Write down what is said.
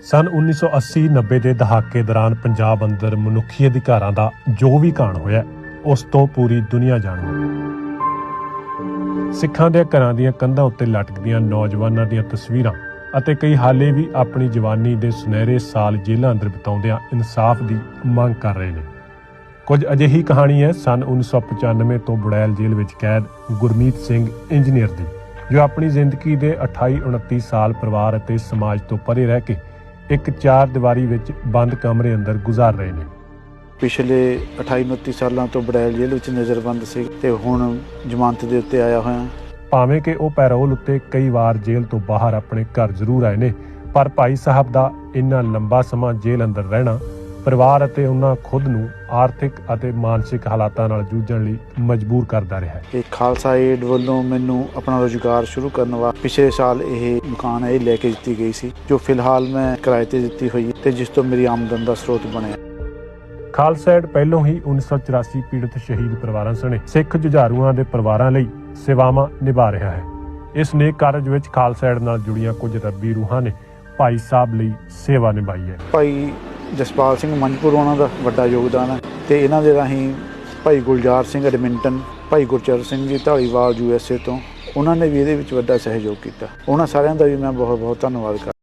ਸਨ 1980-90 ਦੇ ਦਹਾਕੇ ਦੌਰਾਨ ਪੰਜਾਬ ਅੰਦਰ ਮਨੁੱਖੀ ਅਧਿਕਾਰਾਂ ਦਾ ਜੋ ਵੀ ਕਾਣ ਹੋਇਆ, ਉਸ ਤੋਂ ਪੂਰੀ ਦੁਨੀਆ ਜਾਣੂ। ਸਿੱਖਾਂ ਦੇ ਘਰਾਂ ਦੀਆਂ ਕੰਧਾਂ ਉੱਤੇ ਲਟਕਦੀਆਂ ਨੌਜਵਾਨਾਂ ਦੀਆਂ ਤਸਵੀਰਾਂ ਅਤੇ ਕਈ ਹਾਲੇ ਵੀ ਆਪਣੀ ਜਵਾਨੀ ਦੇ ਸੁਨਹਿਰੇ ਸਾਲ ਜੇਲ੍ਹਾਂ ਅੰਦਰ ਬਿਤਾਉਂਦਿਆਂ ਇਨਸਾਫ ਦੀ ਮੰਗ ਕਰ ਰਹੇ ਨੇ। ਕੁਝ ਅਜਿਹੀ ਕਹਾਣੀ ਹੈ, ਸਨ 1995 ਤੋਂ ਬੁੜੈਲ ਜੇਲ੍ਹ ਵਿੱਚ ਕੈਦ ਗੁਰਮੀਤ ਸਿੰਘ ਇੰਜੀਨੀਅਰ ਦੀ, ਜੋ ਆਪਣੀ ਜ਼ਿੰਦਗੀ ਦੇ 28 29 ਸਾਲ ਪਰਿਵਾਰ ਅਤੇ ਸਮਾਜ ਤੋਂ ਪਰੇ ਰਹਿ ਕੇ ਇੱਕ ਚਾਰ ਦੀਵਾਰੀ ਵਿੱਚ ਬੰਦ ਕਮਰੇ ਅੰਦਰ ਗੁਜ਼ਾਰ ਰਹੇ ਨੇ। ਪਿਛਲੇ 28 29 ਸਾਲਾਂ ਤੋਂ ਬੜੈਲ ਜੇਲ੍ਹ ਵਿੱਚ ਨਜ਼ਰਬੰਦ ਸੀ ਤੇ ਹੁਣ ਜ਼ਮਾਨਤ ਦੇ ਉੱਤੇ ਆਇਆ ਹੋਇਆ। ਭਾਵੇਂ ਕਿ ਉਹ ਪੈਰੋਲ ਉੱਤੇ ਕਈ ਵਾਰ ਜੇਲ੍ਹ ਤੋਂ ਬਾਹਰ ਆਪਣੇ ਘਰ ਜ਼ਰੂਰ ਆਏ ਨੇ ਪਰ ਭਾਈ ਸਾਹਿਬ ਦਾ ਇੰਨਾ ਲੰਬਾ ਸਮਾਂ ਜੇਲ੍ਹ ਅੰਦਰ ਰਹਿਣਾ ਪਰਿਵਾਰ ਅਤੇ ਉਹਨਾਂ ਖੁਦ ਨੂੰ ਆਰਥਿਕ ਅਤੇ ਮਾਨਸਿਕ ਹਾਲਾਤਾਂ ਨਾਲ ਜੂਝਣ ਲਈ ਮਜਬੂਰ ਕਰਦਾ ਰਿਹਾ ਹੈ। ਇਹ ਖਾਲਸਾ ਏਡ ਵੱਲੋਂ ਮੈਨੂੰ ਆਪਣਾ ਰੋਜ਼ਗਾਰ ਸ਼ੁਰੂ ਕਰਨ ਵਾ ਪਿਛਲੇ ਸਾਲ ਇਹ ਮਕਾਨ ਇਹ ਲੈ ਕੇ ਦਿੱਤੀ ਗਈ ਸੀ ਜੋ ਫਿਲਹਾਲ ਮੈਂ ਕਿਰਾਏ ਤੇ ਦਿੱਤੀ ਹੋਈ ਤੇ ਜਿਸ ਤੋਂ ਮੇਰੀ ਆਮਦਨ ਦਾ ਸਰੋਤ ਬਣਿਆ। ਖਾਲਸਾ ਏਡ ਪਹਿਲੋਂ ਹੀ 1984 ਪੀੜਤ ਸ਼ਹੀਦ ਪਰਿਵਾਰਾਂ ਸਣੇ ਸਿੱਖ ਜੁਝਾਰੂਆਂ ਦੇ ਪਰਿਵਾਰਾਂ ਲਈ ਸੇਵਾਵਾਂ ਨਿਭਾ ਰਿਹਾ ਹੈ। ਇਸ ਨੇਕ ਕਾਰਜ ਵਿੱਚ ਖਾਲਸਾ ਏਡ ਨਾਲ ਜੁੜੀਆਂ ਕੁਝ ਰੱਬੀ ਰੂਹਾਂ ਨੇ ਭਾਈ ਸਾਹਿਬ ਲਈ ਸੇਵਾ ਨਿਭਾਈ ਹੈ। ਭਾਈ ਜਸਪਾਲ ਸਿੰਘ ਮੰਜਪੁਰ ਉਹਨਾਂ ਦਾ ਵੱਡਾ ਯੋਗਦਾਨ ਹੈ ਤੇ ਇਹਨਾਂ ਦੇ ਰਾਹੀਂ ਭਾਈ Gulzar Singh Edmonton, Bhai Gurcharan Singh ji Dhaliwal U S A ਤੋਂ, ਉਹਨਾਂ ਨੇ ਵੀ ਇਹਦੇ ਵਿੱਚ ਵੱਡਾ ਸਹਿਯੋਗ ਕੀਤਾ। ਉਹਨਾਂ ਸਾਰਿਆਂ ਦਾ ਵੀ ਮੈਂ ਬਹੁਤ ਬਹੁਤ ਧੰਨਵਾਦ ਕਰ